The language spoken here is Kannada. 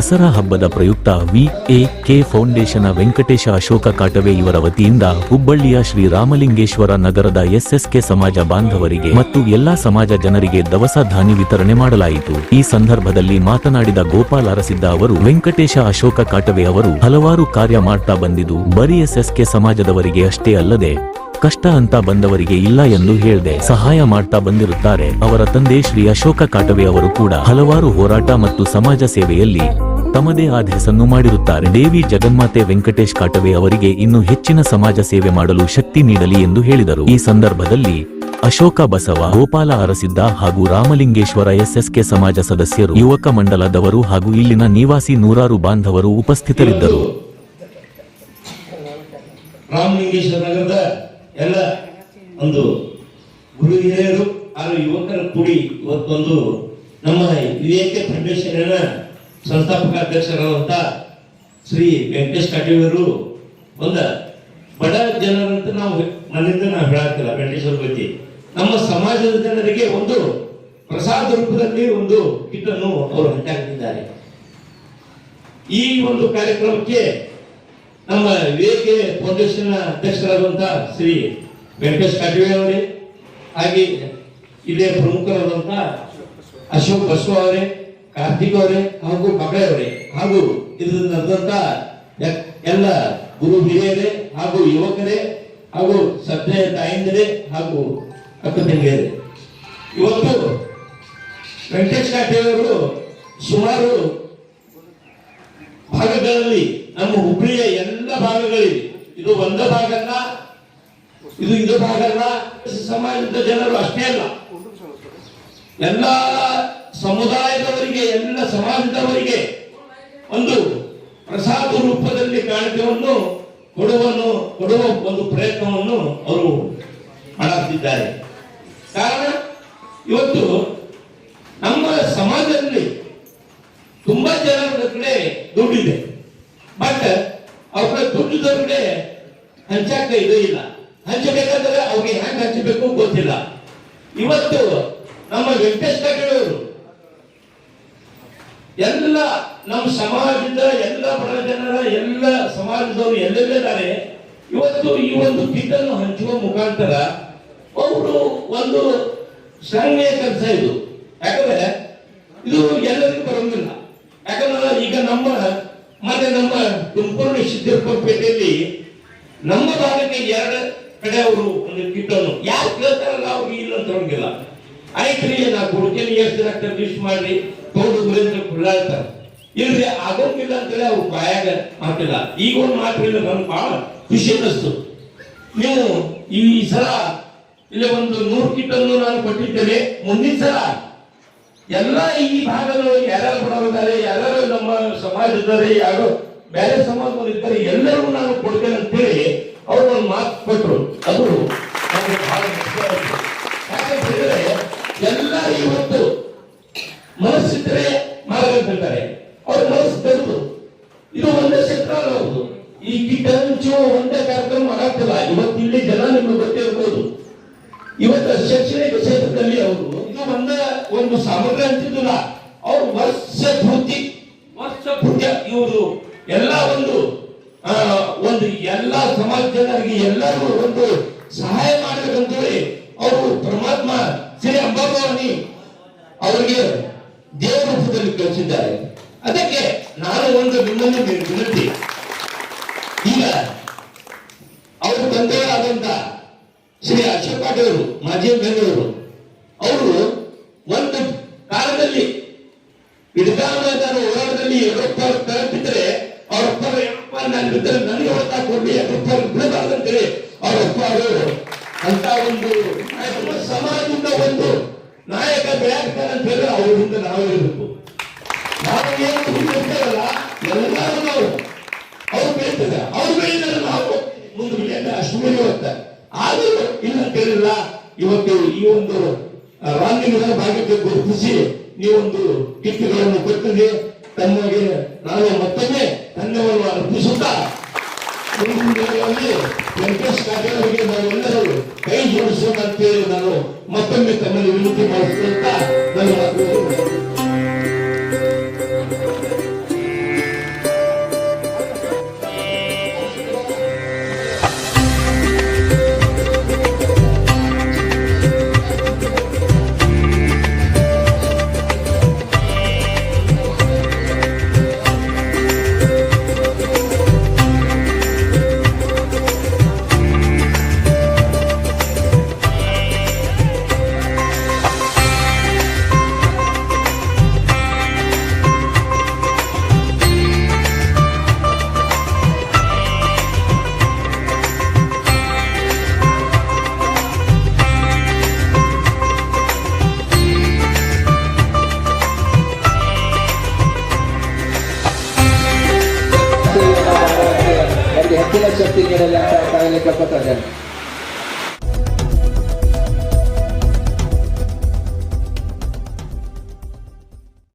ದಸರಾ ಹಬ್ಬದ ಪ್ರಯುಕ್ತ V A K foundation Venkatesha Ashoka Katave ಇವರ ವತಿಯಿಂದ ಹುಬ್ಬಳ್ಳಿಯ ಶ್ರೀ ರಾಮಲಿಂಗೇಶ್ವರ ನಗರದ ಎಸ್ಎಸ್ಕೆ ಸಮಾಜ ಬಾಂಧವರಿಗೆ ಮತ್ತು ಎಲ್ಲಾ ಸಮಾಜ ಜನರಿಗೆ ದವಸ ಧಾನ್ಯ ವಿತರಣೆ ಮಾಡಲಾಯಿತು. ಈ ಸಂದರ್ಭದಲ್ಲಿ ಮಾತನಾಡಿದ ಗೋಪಾಲ್ ಅರಸಿದ್ದ ಅವರು, ವೆಂಕಟೇಶ ಅಶೋಕ ಕಾಟವೆ ಅವರು ಹಲವಾರು ಕಾರ್ಯ ಮಾಡ್ತಾ ಬಂದಿದ್ದು, ಬರೀ ಎಸ್ಎಸ್ಕೆ ಸಮಾಜದವರಿಗೆ ಅಷ್ಟೇ ಅಲ್ಲದೆ ಕಷ್ಟ ಅಂತ ಬಂದವರಿಗೆ ಇಲ್ಲ ಎಂದು ಹೇಳಿದೆ ಸಹಾಯ ಮಾಡ್ತಾ ಬಂದಿರುತ್ತಾರೆ. ಅವರ ತಂದೆ ಶ್ರೀ ಅಶೋಕ ಕಾಟವೆ ಅವರು ಕೂಡ ಹಲವಾರು ಹೋರಾಟ ಮತ್ತು ಸಮಾಜ ಸೇವೆಯಲ್ಲಿ ತಮ್ಮದೇ ಆದ ಹೆಸರನ್ನು ಮಾಡಿರುತ್ತಾರೆ. ದೇವಿ ಜಗನ್ಮಾತೆ ವೆಂಕಟೇಶ್ ಕಾಟವೆ ಅವರಿಗೆ ಇನ್ನು ಹೆಚ್ಚಿನ ಸಮಾಜ ಸೇವೆ ಮಾಡಲು ಶಕ್ತಿ ನೀಡಲಿ ಎಂದು ಹೇಳಿದರು. ಈ ಸಂದರ್ಭದಲ್ಲಿ ಅಶೋಕ ಬಸವ, ಗೋಪಾಲ ಅರಸಿದ್ದ ಹಾಗೂ ರಾಮಲಿಂಗೇಶ್ವರ ಎಸ್ಎಸ್ಕೆ ಸಮಾಜ ಸದಸ್ಯರು, ಯುವಕ ಮಂಡಲದವರು ಹಾಗೂ ಇಲ್ಲಿನ ನಿವಾಸಿ ನೂರಾರು ಬಾಂಧವರು ಉಪಸ್ಥಿತರಿದ್ದರು. ರಾಮಲಿಂಗೇಶ್ವರ ನಗರದ ಎಲ್ಲ ಒಂದು ಗುರು ಹಿರಿಯರು ಹಾಗೂ ಯುವಕರ ಕೂಡಿ ಇವತ್ತೊಂದು ನಮ್ಮ ವಿವೇಕ ಫೌಂಡೇಶನ್ ಸಂಸ್ಥಾಪಕ ಅಧ್ಯಕ್ಷರಾದಂಥ ಶ್ರೀ ವೆಂಕಟೇಶ್ ಕಟೀವರು ಒಂದು, ಬಡ ಜನರಂತ ನಾವು ನನ್ನಿಂದ ನಾವು ಹೇಳಾಕ್ತಿಲ್ಲ ವೆಂಕಟೇಶ್ವರ ಬಗ್ಗೆ. ನಮ್ಮ ಸಮಾಜದ ಜನರಿಗೆ ಒಂದು ಪ್ರಸಾದ ರೂಪದಲ್ಲಿ ಒಂದು ಕಿಟ್ಟನ್ನು ಅವರು ಹಂಚಾಕ್ತಿದ್ದಾರೆ. ಈ ಒಂದು ಕಾರ್ಯಕ್ರಮಕ್ಕೆ ನಮ್ಮ ವೇಗೆ ಫೌಂಡೇಶನ್ ಅಧ್ಯಕ್ಷರಾದಂಥ ಶ್ರೀ ವೆಂಕಟೇಶ್ ಕಟೀವೆ ಅವರೇ, ಹಾಗೆ ಇದೇ ಪ್ರಮುಖರಾದಂಥ ಅಶೋಕ್ ಬಸವ ಅವರೇ ಕಾರ್ತಿಕ್ ಅವರೇ ಹಾಗೂ ಬಗಳೆ ಅವರೇ ಹಾಗೂ ಇದರಿಂದ ಎಲ್ಲ ಗುರು ಹಿರಿಯರೇ ಹಾಗೂ ಯುವಕರೇ ಹಾಗೂ ಸದ್ಯ ತಾಯಿಂದರೇ ಹಾಗೂ ಅಕ್ಕ ತಂಗಿಯರೇ ಇವತ್ತು ವೆಂಕಟೇಶ್ ಕಾಟೆಯವರು ಸುಮಾರು ಭಾಗಗಳಲ್ಲಿ, ನಮ್ಮ ಹುಬ್ಬಳ್ಳಿಯ ಎಲ್ಲ ಭಾಗಗಳಿವೆ ಇದು ಒಂದ ಭಾಗ ಅಲ್ಲ ಇದು ಇದು ಭಾಗ ಅಲ್ಲ ಸಮಾಜದ ಜನರು ಅಷ್ಟೇ ಅಲ್ಲ. ಎಲ್ಲ ಸಮುದಾಯದವರಿಗೆ, ಎಲ್ಲ ಸಮಾಜದವರಿಗೆ ಒಂದು ಪ್ರಸಾದ ರೂಪದಲ್ಲಿ ಕಾಣಿಕೆಯನ್ನು ಕೊಡುವನ್ನು ಕೊಡುವ ಒಂದು ಪ್ರಯತ್ನವನ್ನು ಅವರು ಮಾಡುತ್ತಿದ್ದಾರೆ. ಕಾರಣ, ಇವತ್ತು ನಮ್ಮ ಸಮಾಜದಲ್ಲಿ ತುಂಬಾ ಜನರ ಕಡೆ ದುಡ್ಡಿದೆ. ಬಟ್ ಅವ್ರ ದುಡ್ಡಿದವ್ರ ಕಡೆ ಹಂಚಾಕ ಇದು ಇಲ್ಲ. ಹಂಚಬೇಕಾದ್ರೆ ಅವ್ರಿಗೆ ಹೆಂಗ್ ಹಂಚಬೇಕು ಗೊತ್ತಿಲ್ಲ. ಇವತ್ತು ನಮ್ಮ ವೆಂಕಟೇಶ್ ಕಟ್ಟೆಯವರು ಎಲ್ಲ ನಮ್ಮ ಸಮಾಜದ ಎಲ್ಲ ಬಡ ಜನರ ಎಲ್ಲ ಸಮಾಜದವರು ಎಲ್ಲೆಲ್ಲಿದ್ದಾರೆ ಇವತ್ತು ಈ ಒಂದು ಕಿಟ್ಟನ್ನು ಹಂಚುವ ಮುಖಾಂತರ ಅವರು ಒಂದು ಶ್ರಮೆಯ ಕೆಲಸ ಇದು. ಯಾಕಂದ್ರೆ ಇದು ಎಲ್ಲರಿಗೂ ಬರೋದಿಲ್ಲ ಯಾಕಂದ್ರೆ ಈಗ ನಮ್ಮ ಮತ್ತೆ ನಮ್ಮ ತುಮಕೂರು ಸಿದ್ದರಪೇಟೆಯಲ್ಲಿ ನಮ್ಮ ಭಾಗಕ್ಕೆ ಎರಡು ಕಡೆ ಅವರು ಒಂದು ಕಿಟ್ಟನ್ನು ಯಾರು ಕೇಳ್ತಾರಲ್ಲ ಅವ್ರಿಗೆ ಇಲ್ಲ ಅಂತ ಹೇಳೋಂಗಿಲ್ಲ ಆಯ್ತು ರೀ ನಾ ಕೊಡ್ತೀನಿ ಎಷ್ಟು ಜನ ಲಿಸ್ಟ್ ಮಾಡ್ರಿ. ತಗೊಂಡು ಗುರೇಂದ್ರ ಕುಳ್ಳಾಡ್ತಾರೆ ಇಲ್ರಿ, ಆಗೋಂಗಿಲ್ಲ ಅಂತೇಳಿ ಅವ್ರು ಬಾಯಾಗ ಮಾಡ್ತಿಲ್ಲ ಈಗ ಒಂದು ಮಾತಿಲ್ಲ ನನ್ಗೆ ಬಹಳ ಖುಷಿ ಅನ್ನಿಸ್ತು. ನೀವು ಈ ಸಲ ಇಲ್ಲಿ ಒಂದು ನೂರು ಕಿಟ್ಟನ್ನು ನಾನು ಕೊಟ್ಟಿದ್ದೇನೆ. ಮುಂದಿನ ಸಲ ಎಲ್ಲ ಈ ಭಾಗದೊಳಗೆ ಯಾರ್ಯಾರು ಬಡವರಿದ್ದಾರೆ, ಯಾರ್ಯಾರು ನಮ್ಮ ಸಮಾಜದಲ್ಲಿ ಯಾರು ಬೇರೆ ಸಮಾಜದವರು ಇದ್ದಾರೆ, ಎಲ್ಲರಿಗೂ ನಾನು ಕೊಡ್ತೇನೆ ಅಂತೇಳಿ ಅವರು ಒಂದು ಮಾತು ಕೊಟ್ಟರು ಹಂಚುವ ಒಂದೇ ಕಾರ್ಯಕ್ರಮ ಆಗ್ತಿಲ್ಲ ಇವತ್ತು ಇಲ್ಲಿ ಜನ ನಿಮ್ಗೆ ಗೊತ್ತಿರ್ಬೋದು. ಇವತ್ತು ಶೈಕ್ಷಣಿಕ ಕ್ಷೇತ್ರದಲ್ಲಿ ಅವರು ಇದು ಒಂದ ಒಂದು ಸಾಮಗ್ರಿ ಅಂತಿದ್ದಿಲ್ಲ. ಅವ್ರು ವರ್ಷ ಪೂರ್ತಿ ವರ್ಷ ಪೂರ್ತಿ ಇವರು ಎಲ್ಲ ಒಂದು ಒಂದು ಎಲ್ಲಾ ಸಮಾಜ ಜನರಿಗೆ ಎಲ್ಲರೂ ಒಂದು ಸಹಾಯ ಮಾಡಬೇಕಂತೇಳಿ ಅವರು ಪರಮಾತ್ಮ ಶ್ರೀ ಅಂಬಾಭವಾನಿ ಅವರಿಗೆ ದೇವರ ರೂಪದಲ್ಲಿ ಕಳಿಸಿದ್ದಾರೆ ಅದಕ್ಕೆ ನಾನು ಒಂದು ನಿಮ್ಮನ್ನು ವಿನಂತಿ ಈಗ ಅವರು ತಂದೆಯಾದಂತ ಶ್ರೀ ಅಶೋಕ್ ಪಾಟೀಲ್ ಮಾಜಿ ಬೆಂಗಳೂರು, ಅವರು ಒಂದು ಕಾಲದಲ್ಲಿ ಮೈದಾನ ಹೋರಾಟದಲ್ಲಿ ಯಡಿಯೂರಪ್ಪ ಅವರು ತಲುಪಿದ್ರೆ ಅವ್ರ ಅಪ್ಪ ಯಡಿಯೂರಪ್ಪ ನಾನು ಬಿದ್ದರೆ ನನಗೆ ಹೊರತಾ ಕೊಡ್ಲಿ, ಯಡಿಯೂರಪ್ಪ ಅವ್ರು ಬಿಡಬಾರ್ದಂತೇಳಿ ಅವ್ರ ಅಪ್ಪ ಅವರು ಅಂತ ಒಂದು ಸಮಾಜದಿಂದ ಒಂದು ನಾಯಕ ಬೆಳೆಯಾಗ್ತಾರೆ ಅಂತ ಹೇಳಿದ್ರೆ ಅವರಿಂದ ನಾವು ಇವತ್ತು ಈ ಒಂದು ರಾಮಲಿಂಗದ ಭಾಗಕ್ಕೆ ಗುರುತಿಸಿ ಒಂದು ಕಿಟ್ಟುಗಳನ್ನು ಕೊಟ್ಟಿದೆ ತಮ್ಮಗೆ ನಾನು ಮತ್ತೊಮ್ಮೆ ಧನ್ಯವಾದ ಅರ್ಪಿಸುತ್ತಾ ವೆಂಕಟೇಶ್ ಅವರಿಗೆ ನಾವೆಲ್ಲರೂ ಕೈ ಜೋಡಿಸೋಣ ಅಂತೇಳಿ ನಾನು ಮತ್ತೊಮ್ಮೆ ತಮ್ಮಲ್ಲಿ ವಿನಂತಿ ಮಾಡಿಸುತ್ತಾ ಮಾತುಗಳನ್ನು गेलेल्या पाहायला पथक